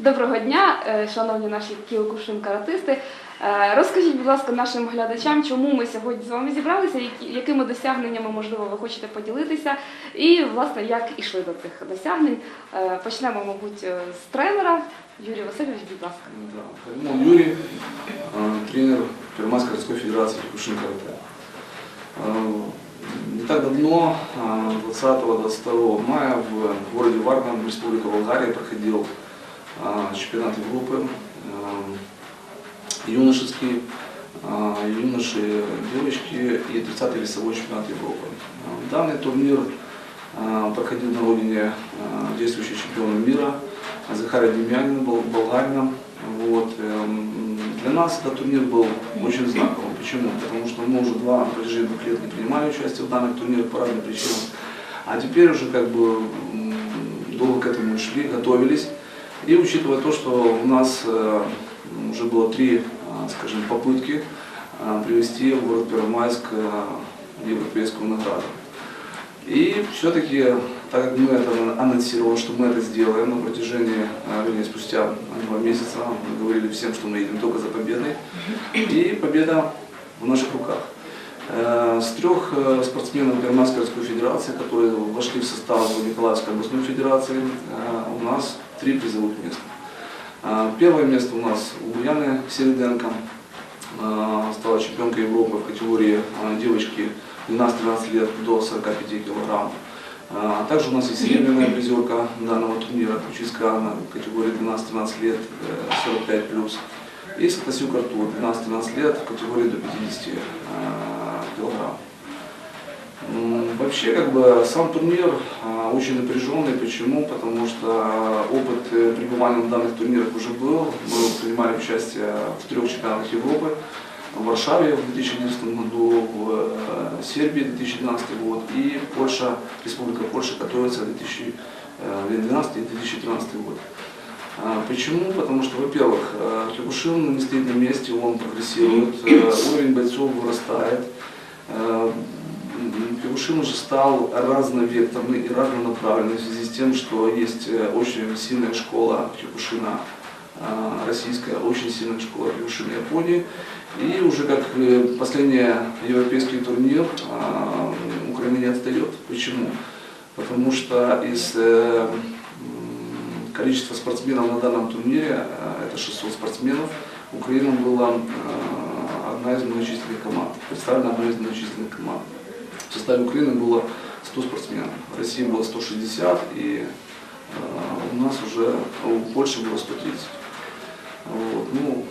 Доброго дня, е, шановні наші кіокушин каратисти. Е, Розкажіть, будь ласка, нашим глядачам, чому ми сьогодні з вами зібралися, які- якими досягненнями, можливо, ви хочете поділитися, і власне як ішли до цих досягнень. Е, Почнемо, мабуть, е, з тренера. Юрій Васильович, будь ласка. Да. Хаймон Юрий, э, тренер Первомайской городской федерации Кикушин карате. Э, Не так давно, э, 20-22 мая в городе Варна, Республика Болгария, проходил э, чемпионат Европы э, юношеский, э, юноши, девочки и 30-й весовой чемпионат Европы. Данный турнир проходил на э, действующего чемпиона мира Захария Демьянина, бол- болгарина. Вот. эм, Для нас этот турнир был очень знаковым. Почему? Потому что мы уже два, на протяжении двух лет не принимали участие в данных турнирах по разным причинам. А теперь уже как бы долго к этому шли, готовились. И учитывая то, что у нас э, уже было три, а, скажем, попытки а, привести в город Первомайск э, европейскую награду. И все-таки, так как мы это анонсировали, что мы это сделаем на протяжении, вернее, спустя два месяца, мы говорили всем, что мы едем только за победой. И победа в наших руках. Э, С трех э, спортсменов Германской городской федерации, которые вошли в состав Николаевской областной федерации, э, у нас три призовых места. Первое место у нас у Яны Середенко, стала чемпионкой Европы в категории девочки 12-13 лет до 45 килограмм. Также у нас есть серебряная призерка данного турнира, Кучинская Анна, категории 12-13 лет, э, 45 плюс. И Сатасюк Артур, 12-13 лет, в категории до 50 э, килограмм. Вообще, как бы, сам турнир а, очень напряженный. Почему? Потому что опыт э, пребывания на данных турнирах уже был. Мы принимали участие в трех чемпионатах Европы. В Варшаве в 2011 году, в э, Сербии 2012 год и Польша, Республика Польша готовится 2012 и 2013 год. А, Почему? Потому что, во-первых, э, Киокушин не стоит на месте, он прогрессирует, уровень бойцов вырастает. Э, м, Киокушин уже стал разновекторный и разнонаправленный в связи с тем, что есть э, очень сильная школа Киокушина э, российская, очень сильная школа Киокушина Японии. И уже как э, последний европейский турнир э, Украина не отстает. Почему? Потому что из э, количества спортсменов на данном турнире, э, это 600 спортсменов, Украина была э, одна из многочисленных команд, представлена одной из многочисленных команд. В составе Украины было 100 спортсменов, в России было 160 и э, у нас уже, у Польши было 130. Вот, ну,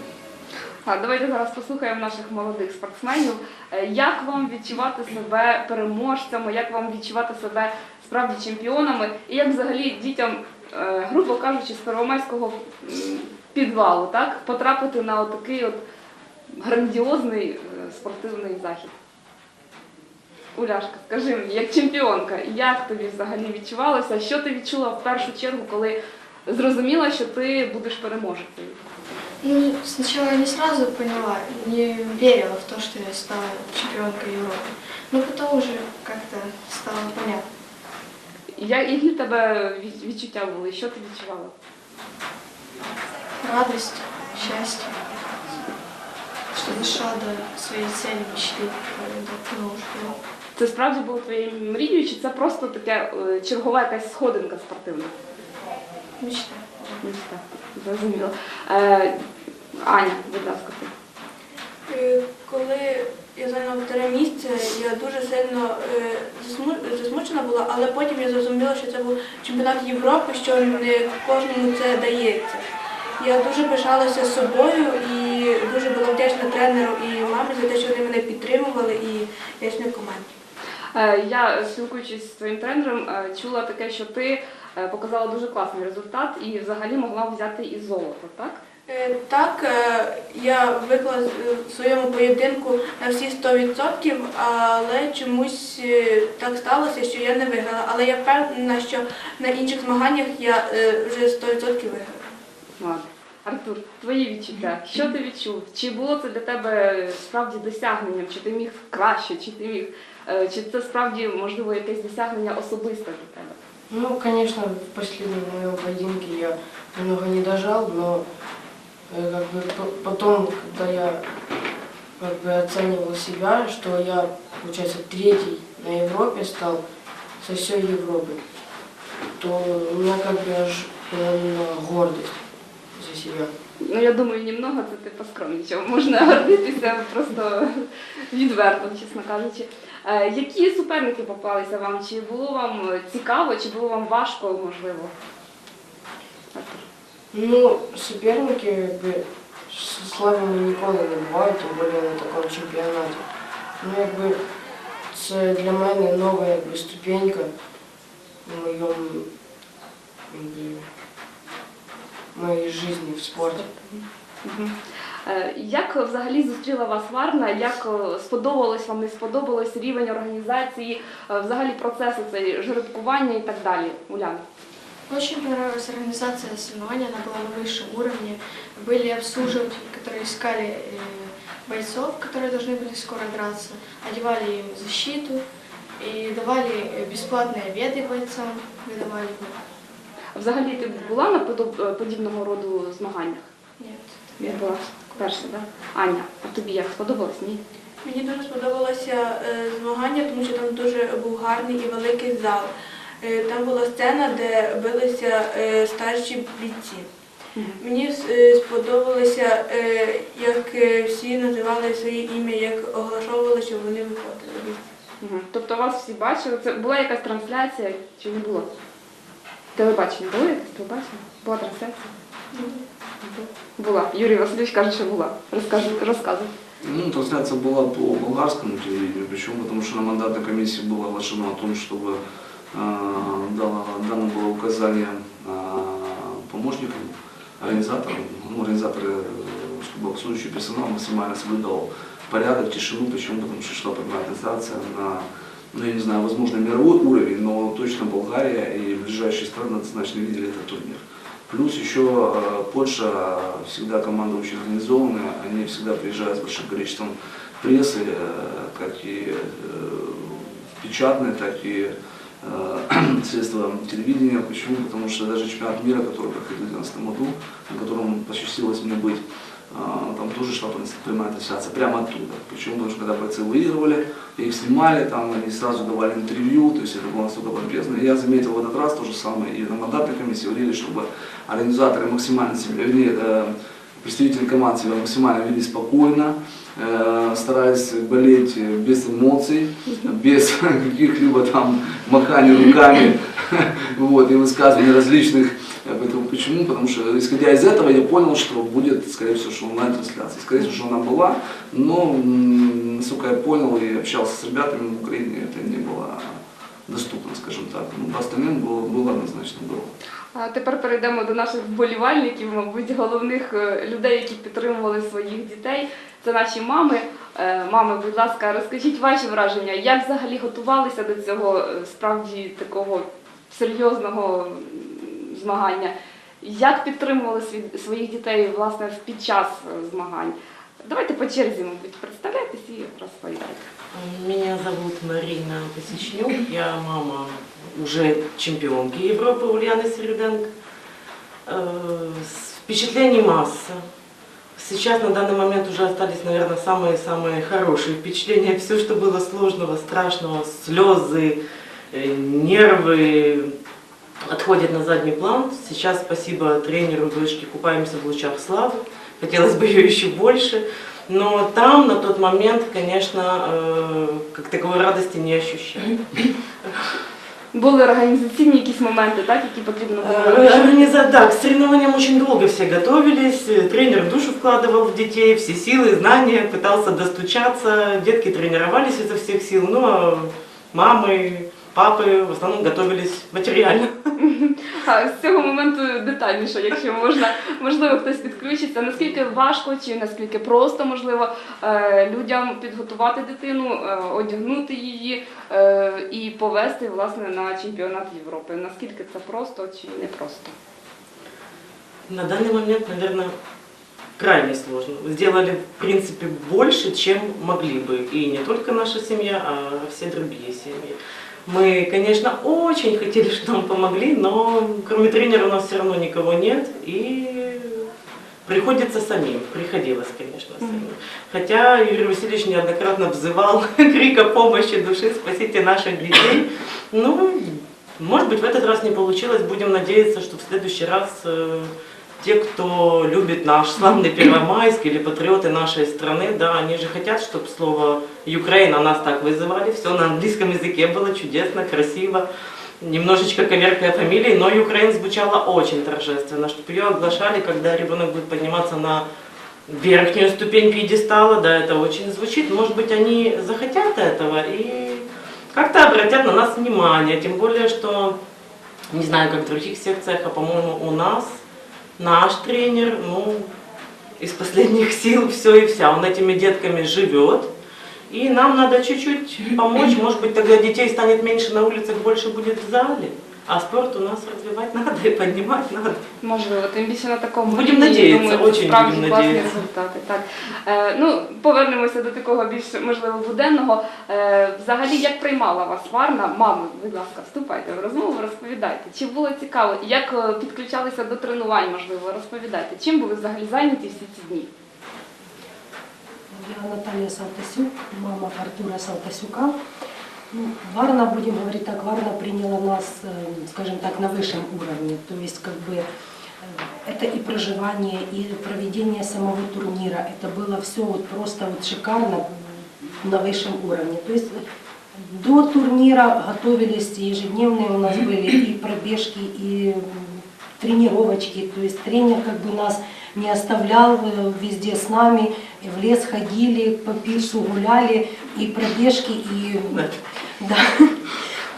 А давайте зараз послухаємо наших молодих спортсменів. Е, Як вам відчувати себе переможцями, як вам відчувати себе справді чемпіонами, і як взагалі дітям, е, грубо кажучи, з Первомайського м, підвалу, так, потрапити на такий от грандіозний е, спортивний захід? Уляшка, скажи мені, як чемпіонка, як тобі взагалі відчувалося? Що ти відчула в першу чергу, коли зрозуміла, що ти будеш переможецею? Ну, сначала я не сразу поняла, не верила в то, что я стала чемпионкой Европы. Но потом уже как-то стало понятно. Я- Які в тебе від- відчуття були? Що ти відчувала? Радость, счастье, До своей цели, мечты, которую давно уже. Це справді було твоєю мрією, чи це просто таке е, чергова якась сходинка спортивна? Мечта. Мечта. Зрозуміло. Е, Аня, будь ласка, ти. Е, Коли я зайняла вторе місце, я дуже сильно е, засмучена була, але потім я зрозуміла, що це був чемпіонат Європи, що не кожному це дається. Я дуже пишалася собою і дуже тренеру і мамі за те, що вони мене підтримували і вдячна команді. Е, Я, спілкуючись з твоїм тренером, е, чула таке, що ти е, показала дуже класний результат і взагалі могла взяти і золото, так? Так, я виклала е, в своєму поєдинку на всі 100%, але чомусь так сталося, що я не виграла. Але я впевнена, що на інших змаганнях я вже 100% виграла. Ладно. Артур, твої відчуття. Що ти відчув? Чи було це для тебе справді досягненням? Чи ти міг краще, чи ти міг, е, чи це справді можливо якесь досягнення особисте для тебе? Ну, конечно, в последнем моем поединке я немного не дожал, но э, как бы по- потом, когда я как бы оценивал себя, что я, получается, третий на Европе стал со всей Европы, то у меня как бы аж была именно гордость За себя. Ну, я думаю, немного це ти поскромнічав. Можна гордитися просто відверто, чесно кажучи. Е, Які суперники попалися вам? Чи було вам цікаво, чи було вам важко, можливо? Ну, соперники, как бы, с славами ніколи не бувають, тим більше на такому чемпіонаті. Ну, якби, це для мене нова якби, ступенька в моєму, якби, моїй житті в спорті. Мгм. Е, Як взагалі зустріла вас Варна? Як е, сподобалось вам, не сподобалось рівень організації, е, взагалі процесу цей жеребкування і так далі? Уляна? Очень понравилась организация соревнований, она была на высшем уровне. Были обслуживатели, которые искали э, бойцов, которые должны были скоро драться, одевали им защиту и давали э, бесплатные обеды бойцам, выдавали. Взагалі ти була на е, подібного роду змаганнях? Нет. Я була перша, так? Аня, а тобі як сподобалось? Ні? Мені дуже сподобалося е, змагання, тому що там дуже був гарний і великий зал. Е, Там була сцена, де билися старші бійці. Мені сподобалося, як всі називали своє ім'я, як оголошовували, що вони виходили. Тобто вас всі бачили? Це була якась трансляція чи не було? Телебачення було якесь телебачення? Була трансляція? Була. Юрій Васильович каже, що була. Розкажи, розказуй. Ну, трансляция была по болгарскому телевидению, почему? Потому что на мандатной комиссии было оглашено о том, чтобы э, дано, дано было указание э, помощникам, организаторам, ну, организаторы, э, чтобы обслуживающий персонал максимально соблюдал порядок, тишину, почему? Потому что шла прямая трансляция на, ну, я не знаю, возможно, мировой уровень, но точно Болгария и ближайшие страны однозначно видели этот турнир. Плюс еще э, Польша всегда команда очень организованная, они всегда приезжают с большим количеством прессы, э, как и э, печатной, так и средства телевидения. Почему? Потому что даже чемпионат мира, который проходил в 2012 году, на котором посчастливилось мне быть, там тоже шла прямая трансляция прямо оттуда. Почему? Потому что когда бойцы выигрывали, их снимали, там они сразу давали интервью, то есть это было настолько помпезно. И я заметил в этот раз то же самое, и на мандатной комиссии говорили, чтобы организаторы максимально себя, вернее, э, представители команд себя максимально вели спокойно, э, старались болеть без эмоций, без каких-либо там маханий руками вот, и высказываний различных. Э, Поэтому почему? Потому что исходя из этого я понял, что будет, скорее всего, что онлайн-трансляция. Скорее всего, что она была, но м, насколько я понял и общался с ребятами в Украине, это не было доступно, скажем так. Ну, по остальным было, было однозначно было. А тепер перейдемо до наших вболівальників, мабуть, головних е, людей, які підтримували своїх дітей. Це наші мами. Е, Мами, будь ласка, розкажіть ваші враження, як взагалі готувалися до цього е, справді такого серйозного м, змагання? Як підтримували сві- своїх дітей власне під час е, змагань? Давайте по черзі, мабуть, представляйтесь і розповідайте. Меня зовут Марина Посечнюк, я мама уже чемпионки Европы Ульяны Середенко. Э, с- Впечатлений масса. Сейчас на данный момент уже остались, наверное, самые-самые хорошие впечатления. Все, что было сложного, страшного, слезы, э, нервы отходят на задний план. Сейчас спасибо тренеру дочке купаемся в лучах славы. Хотелось бы ее еще больше. Но там, на тот момент, конечно, э, как таковой радости не ощущаю. Були організаційні якісь моменти, так, які потрібно було Э, вирішити? организа- Да, к соревнованиям очень долго все готовились. Э, Тренер душу вкладывал в детей, все силы, знания, пытался достучаться. Детки тренировались изо всех сил, ну а мамы, папы в основном готовились материально. А з цього моменту детальніше, якщо можна, можливо, хтось підключиться. Наскільки важко чи наскільки просто можливо е, людям підготувати дитину, е, одягнути її е, і повести власне на чемпіонат Європи? Наскільки це просто чи не просто? На данный момент, наверное, крайне сложно. Сделали, в принципе, больше, чем могли бы. И не только наша семья, а все другие семьи. Мы, конечно, очень хотели, чтобы нам помогли, но кроме тренера у нас все равно никого нет, и приходится самим, приходилось, конечно, самим. Хотя Юрий Васильевич неоднократно взывал крика помощи души, спасите наших детей. Ну, может быть, в этот раз не получилось, будем надеяться, что в следующий раз э, те, кто любит наш славный Первомайск или патриоты нашей страны, да, они же хотят, чтобы слово Украина нас так вызывали, все на английском языке было чудесно, красиво, немножечко коверкая фамилии, но Украин звучало очень торжественно, чтобы ее оглашали, когда ребенок будет подниматься на верхнюю ступень пьедестала, да, это очень звучит, может быть, они захотят этого и как-то обратят на нас внимание, тем более, что, не знаю, как в других секциях, а, по-моему, у нас наш тренер, ну, из последних сил все и вся. Он этими детками живет. И нам надо чуть-чуть помочь. Может быть, тогда детей станет меньше на улицах, больше будет в зале. А спорт у нас развивать надо и поднимать надо. Можливо, тим більше на такому Будемо рівні, надіятися, думаю, це очень справді будемо класні надіятися. результати. Так. Е, ну, повернемося до такого більш можливо буденного. Е, взагалі, як приймала вас Варна? Мами, будь ласка, вступайте в розмову, розповідайте. Чи було цікаво? Як е, підключалися до тренувань, можливо, розповідайте. Чим були взагалі зайняті всі ці дні? Я Наталья Салтасюк, мама Артура Салтасюка. Ну, Варна, будем говорить так, Варна приняла нас, э, скажем так, на высшем уровне. То есть, как бы, э, это и проживание, и проведение самого турнира. Это было все вот просто вот шикарно на высшем уровне. То есть, до турнира готовились ежедневные у нас были и пробежки, и тренировочки. То есть тренер как бы нас не оставлял э, везде с нами. В лес ходили, по пирсу гуляли, и пробежки, и да,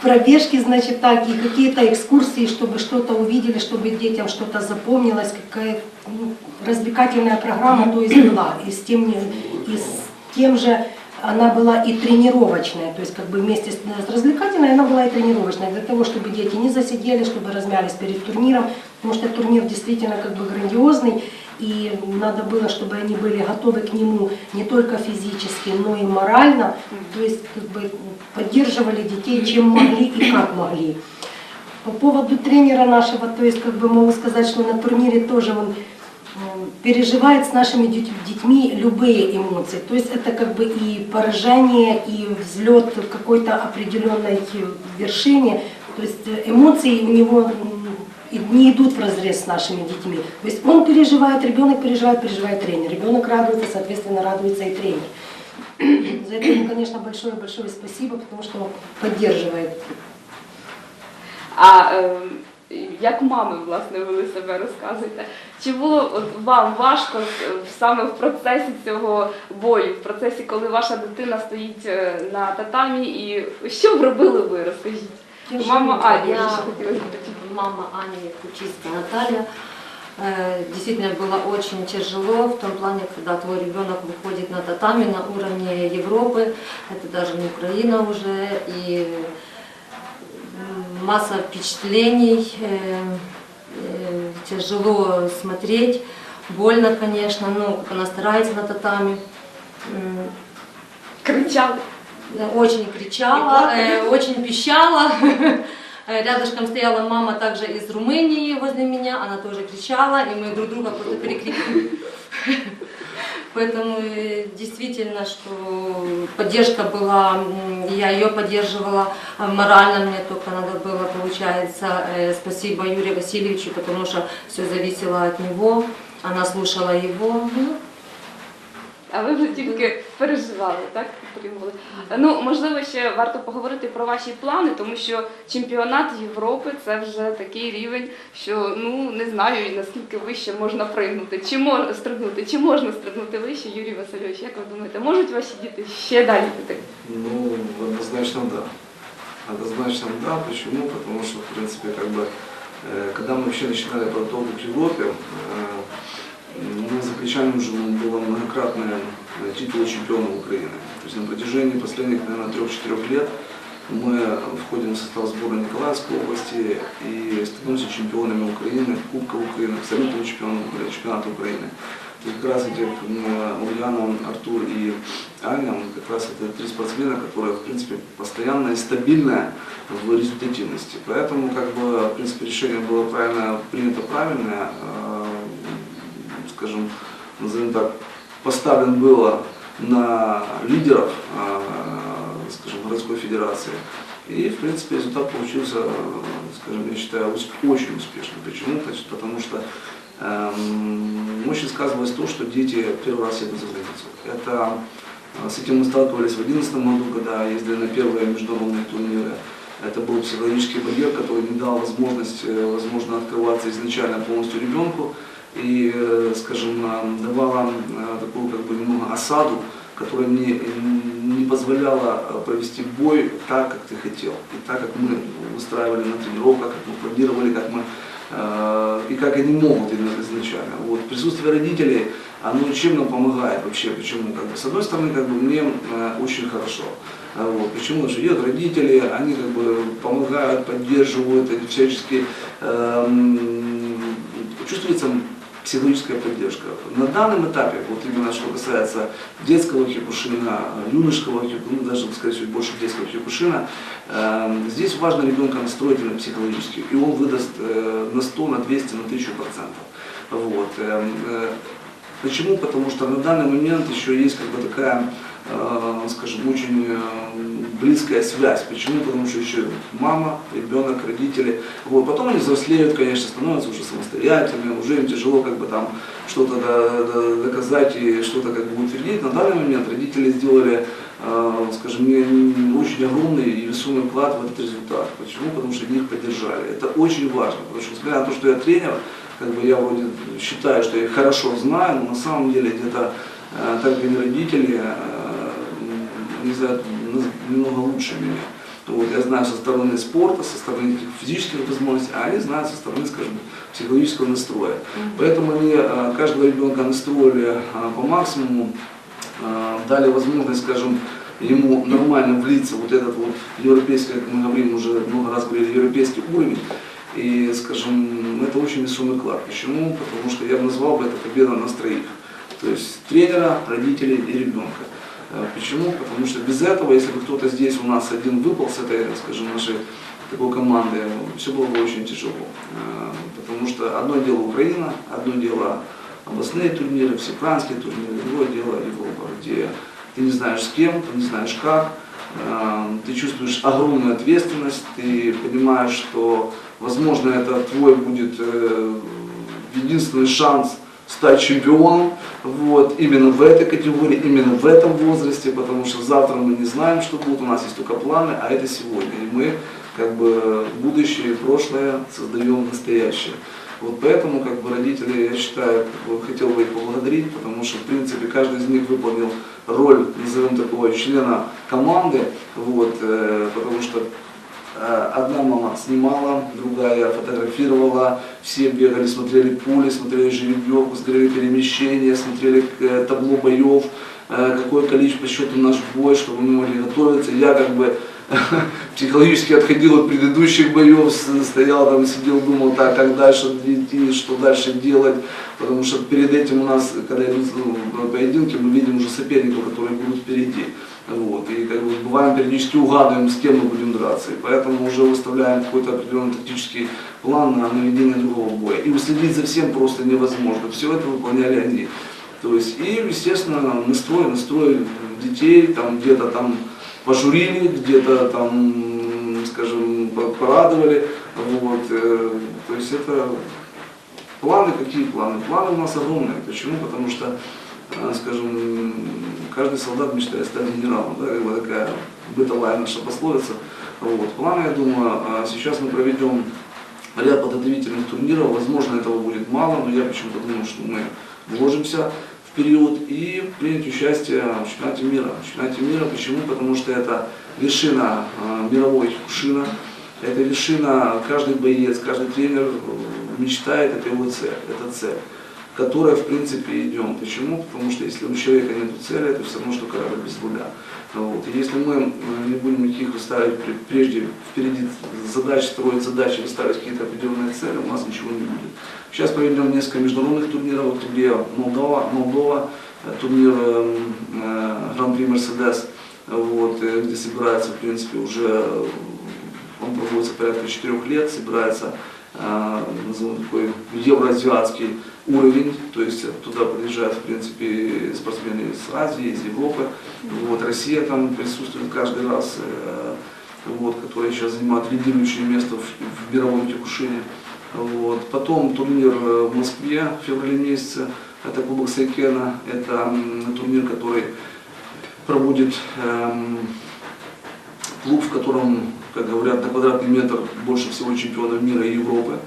пробежки, значит, так, и какие-то экскурсии, чтобы что-то увидели, чтобы детям что-то запомнилось, какая ну, развлекательная программа, то есть была. И с тем, и с тем же она была и тренировочная, то есть как бы вместе с с развлекательной она была и тренировочная, для того, чтобы дети не засидели, чтобы размялись перед турниром, потому что турнир действительно как бы грандиозный, и надо было, чтобы они были готовы к нему не только физически, но и морально, то есть как бы поддерживали детей чем могли и как могли. По поводу тренера нашего, то есть как бы могу сказать, что на турнире тоже он переживает с нашими дет- детьми любые эмоции. То есть это как бы и поражение, и взлет какой-то определенной вершине. То есть эмоции у него и не идут в разрез с нашими детьми. То есть он переживает, ребенок переживает, переживает тренер. Ребенок радуется, соответственно, радуется и тренер. За это ему, конечно, большое-большое спасибо, потому что он поддерживает А е, як мами власне вели себе, розказуйте? Чи було от, вам важко саме в процесі цього бою, в процесі, коли ваша дитина стоїть е, на татамі, і що б робили ви? Розкажіть. Мама Аня, Я- мама Ани Кучинская Наталья. Э, Действительно было очень тяжело в том плане, когда твой ребенок выходит на татами на уровне Европы, это даже не Украина уже, и масса впечатлений, э, э, тяжело смотреть, больно, конечно, ну, как она старается на татами. Да, Очень кричала, э, очень пищала. Э, Рядышком стояла мама также из Румынии возле меня, она тоже кричала, и мы друг друга просто перекрикивали. Поэтому э, действительно, что поддержка была, я ее поддерживала а морально, мне только надо было, получается, э, спасибо Юрию Васильевичу, потому что все зависело от него, она слушала его. Ну, А ви вже тільки переживали, так? Підтримували. Ну, можливо, ще варто поговорити про ваші плани, тому що чемпіонат Європи це вже такий рівень, що ну не знаю і наскільки вище можна пригнути. Чи можна стрибнути, чи можна стрибнути вище, Юрій Васильович, як ви думаєте, можуть ваші діти ще далі піти? Ну, однозначно да. Однозначно да. Почему? Потому что, в принципе, как бы, э, когда мы вообще начинали подготовку к Европе, мы заключали уже было многократные э, титулы чемпиона Украины. То есть на протяжении последних, наверное, трех-четырех лет мы входим в состав сборной Николаевской области и становимся чемпионами Украины, Кубка Украины, абсолютным чемпионом чемпионата Украины. как раз эти Ульяна, Артур и Аня, как раз это три спортсмена, которые, в принципе, постоянно и стабильно в результативности. Поэтому, как бы, в принципе, решение было правильно, принято правильное, э, скажем, назовем так, поставлен было на лидеров, э, скажем, городской федерации. И, в принципе, результат получился, скажем, я считаю, очень успешным. Почему? Потому что эм, очень сказывалось то, что дети первый раз едут за границу. Это, э, с этим мы сталкивались в 2011 году, когда ездили на первые международные турниры. Это был психологический барьер, который не дал возможность, э, возможно, открываться изначально полностью ребенку и, э, скажем, э, давала э, такую как бы немного осаду, которая мне не позволяла э, провести бой так, как ты хотел, и так, как мы устраивали на тренировках, как мы планировали, как мы э, и как они могут изначально. Вот присутствие родителей, оно чем нам помогает вообще? Почему? Как бы, с одной стороны, как бы мне э, очень хорошо. А Вот. Почему? Потому что идут родители, они как бы помогают, поддерживают, они всячески эм, чувствуется психологическая поддержка. На данном этапе, вот именно что касается детского хикушина, юношеского хикушина, ну, даже, скорее всего, больше детского хикушина, эм, здесь важно ребенка настроить именно психологически, и он выдаст э, на 100, на 200, на 1000 процентов. Вот. эм, э, Почему? Потому что на данный момент еще есть как бы такая, э, скажем, очень э, близкая связь. Почему? Потому что еще мама, ребенок, родители. Вот. Потом они взрослеют, конечно, становятся уже самостоятельными, уже им тяжело как бы там что-то до- до- доказать и что-то как бы утвердить. На данный момент родители сделали, э, скажем, очень огромный и весомый вклад в этот результат. Почему? Потому что они их поддержали. Это очень важно, потому что несмотря на то, что я тренер, как бы я вроде считаю, что я их хорошо знаю, но на самом деле где-то э, так они родители, ну, немного лучше меня. Вот, я знаю со стороны спорта, со стороны физических возможностей, а они знают со стороны, скажем, психологического настроя. Поэтому они э, каждого ребенка настроили э, по максимуму, э, дали возможность, скажем, ему нормально влиться вот этот вот европейский, как мы говорим уже много раз говорили, европейский уровень. И, скажем, это очень весомый вклад. Почему? Потому что я бы назвал бы это победа нас троих. То есть тренера, родителей и ребенка. Э, Почему? Потому что без этого, если бы кто-то здесь у нас один выпал с этой, скажем, нашей такой команды, все было бы очень тяжело. Э, Потому что одно дело Украина, одно дело областные турниры, всеукраинские турниры, другое дело Европа, где ты не знаешь с кем, ты не знаешь как, э, ты чувствуешь огромную ответственность, ты понимаешь, что, возможно, это твой будет э, единственный шанс стать чемпионом, вот, именно в этой категории, именно в этом возрасте, потому что завтра мы не знаем, что будет, у нас есть только планы, а это сегодня, и мы как бы будущее и прошлое создаем настоящее. Вот поэтому как бы родители, я считаю, хотел бы их поблагодарить, потому что в принципе каждый из них выполнил роль, назовем такого, члена команды, вот, э, потому что Одна мама снимала, другая фотографировала, все бегали, смотрели пули, смотрели жеребьевку, смотрели перемещения, смотрели э, табло боев, э, какое количество по счету наш бой, чтобы мы могли готовиться. Я как бы психологически отходил от предыдущих боев, стоял там, сидел, думал, так, как дальше идти, что дальше делать, потому что перед этим у нас, когда идут ну, поединки, мы видим уже соперников, которые будут впереди. Вот, и как бы бываем периодически угадываем, с кем мы будем драться. И поэтому уже выставляем какой-то определенный тактический план на наведение другого боя. И уследить за всем просто невозможно. Все это выполняли они. То есть, и, естественно, настрой, настрой детей, там где-то там пожурили, где-то там, скажем, по- порадовали. Вот, э, то есть это планы, какие планы? Планы у нас огромные. Почему? Потому что, скажем, каждый солдат мечтает стать генералом. Да, как бы такая бытовая наша пословица. Вот. Планы, я думаю, э, сейчас мы проведем ряд подготовительных турниров. Возможно, этого будет мало, но я почему-то думаю, что мы вложимся в период и принять участие в чемпионате мира. В чемпионате мира почему? Потому что это вершина э, мировой кушина, это вершина, каждый боец, каждый тренер мечтает, это его цель, это цель. Которой, в принципе, идем. Почему? Потому что если у человека нет цели, это все равно, что корабль без руля. Вот. И если мы э, не будем никаких выставить пр- прежде впереди задач, строить задачи, выставить какие-то определенные цели, у нас ничего не будет. Сейчас проведем несколько международных турниров, где Молдова, Молдова э, турнир э, э, Гран-при Мерседес, вот, где собирается, в принципе, уже, он проводится порядка четырех лет, собирается назовем такой евроазиатский уровень, то есть туда приезжают, в принципе, спортсмены из Азии, из Европы, вот, Россия там присутствует каждый раз, э, вот, которая сейчас занимает лидирующее место в, в мировом Кикушине. Вот. Потом турнир э, в Москве в феврале месяце, это Кубок Сайкена, это турнир, который проводит эм, клуб, в котором, как говорят, на квадратный метр больше всего чемпионов мира и Европы.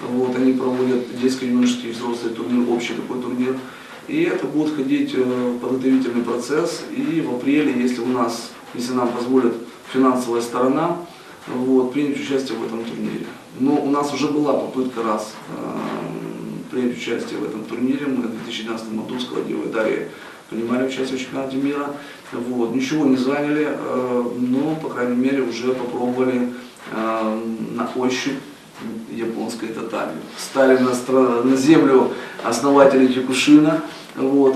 Вот, они проводят детско-юношеский и взрослый турнир, общий такой турнир. И это будет ходить э, подготовительный процесс. И в апреле, если у нас, если нам позволит финансовая сторона, вот, принять участие в этом турнире. Но у нас уже была попытка раз э, принять участие в этом турнире. Мы в 2012 году с Кладевой Дарьей принимали участие в чемпионате мира. Вот, ничего не заняли, э, но, по крайней мере, уже попробовали э, на ощупь японской татами. Стали на, стра- на землю основатели Кикушина, вот,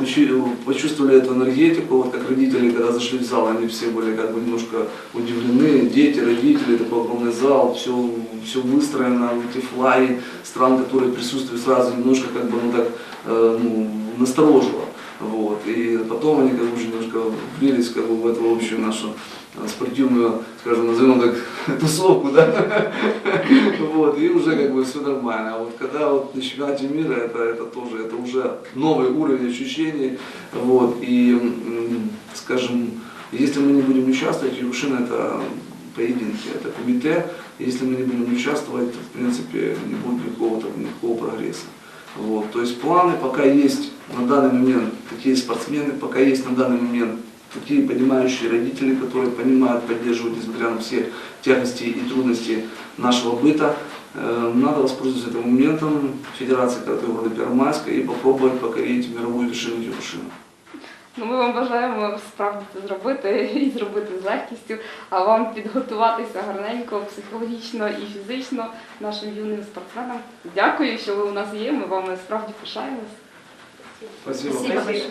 почувствовали эту энергетику, вот как родители, когда зашли в зал, они все были как бы немножко удивлены, дети, родители, такой огромный зал, все, все выстроено, эти флаги стран, которые присутствуют сразу, немножко как бы, ну так, э, ну, насторожило. Вот. И потом они как бы уже немножко влились как бы, в эту общую нашу э, спортивную, скажем, назовем так, тусовку, да, вот, и уже как бы все нормально. А вот когда вот на чемпионате мира, это, это тоже, это уже новый уровень ощущений, вот, и, скажем, если мы не будем участвовать, Юшин это поединки, это комитет, если мы не будем участвовать, то, в принципе, не будет никакого, там, никакого прогресса. Вот, то есть планы пока есть на данный момент такие спортсмены, пока есть на данный момент такие понимающие родители, которые понимают, поддерживают, несмотря на все тягости и трудности нашего быта. Э, Надо воспользоваться этим моментом Федерации карате города Первомайска и попробовать покорить мировую вершину Киокушина. Ну, ми вам бажаємо справді це зробити і зробити з легкістю, а вам підготуватися гарненько, психологічно і фізично нашим юним спортсменам. Дякую, що ви у нас є. Ми вами справді пишаємось. Спасибо. Спасибо большое.